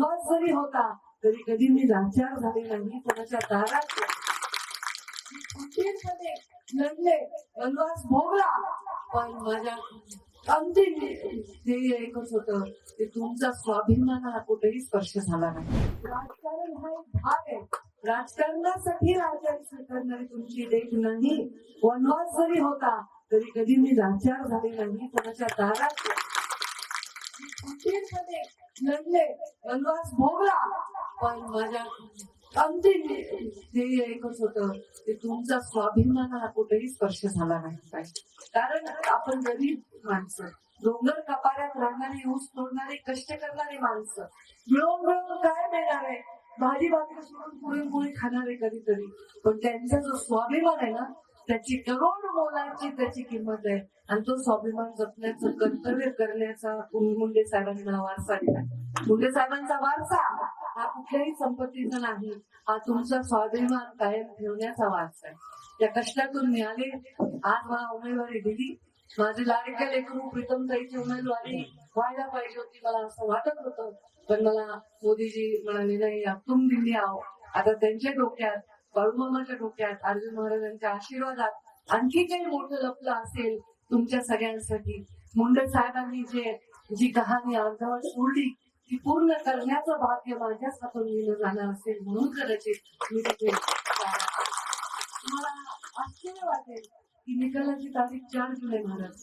वनवास जरी होता तरी कधी मी लाचार झाले नाही कोणाच्या दारात मी लढले वनवास भोगला पण माझ्या अंतिम ध्येय एकच होत ते तुमचा स्वाभिमानाला कुठेही स्पर्श झाला नाही. राजकारण हा एक भाग आहे. राजकारणासाठी राजकारण स्वीकारणारी तुमची देख नाही. वनवास जरी होता तरी कधी मी लाचार झाले नाही कोणाच्या दारात मी लढले वनवास भोगला. पण माझ्या अंतिम ध्येय एकच होत की तुमचा स्वाभिमानाला कुठेही स्पर्श झाला नाही. पाहिजे कारण आपण गरीब माणसं डोंगर कपाऱ्यात राहणारी ऊस तोडणारी कष्ट करणारी माणसं मिळून मिळून काय मिळणार आहे? भाजी भाकरी सोडून पुरी पोळी खाणारे कधीतरी. पण त्यांचा जो स्वाभिमान आहे ना त्याची करोड मोलाची त्याची किंमत आहे. आणि तो स्वाभिमान जपण्याचं कर्तव्य करण्याचा मुंडे साहेबांना वारसा दिला मुंडे साहेबांचा वारसा हा कुठल्याही संपत्तीचा नाही. हा तुमचा स्वाभिमान कायम ठेवण्याचा वारसा आहे. त्या कष्टातून मिळाले. आज मला उमेदवारी दिली. माझे लाडक्या लेखरू प्रीतम ताईची उमेदवारी व्हायला पाहिजे होती मला असं वाटत होतं. पण मला मोदीजी म्हणाले नाही तुम दिल्ली आहो. आता त्यांच्या डोक्यात बाळूमामाच्या डोक्यात अर्जुन महाराजांच्या आशीर्वादात आणखी काही मोठं लपलं असेल तुमच्या सगळ्यांसाठी. मुंडे साहेबांनी जे जी कहाणी अर्धवट सोडली ती पूर्ण करण्याचं भाग्य माझ्याच हातून लिहिलं झालं असेल म्हणून कदाचित मी तिथे तुम्हाला आश्चर्य वाटेल की निकालाची तारीख चार जुलै महाराज.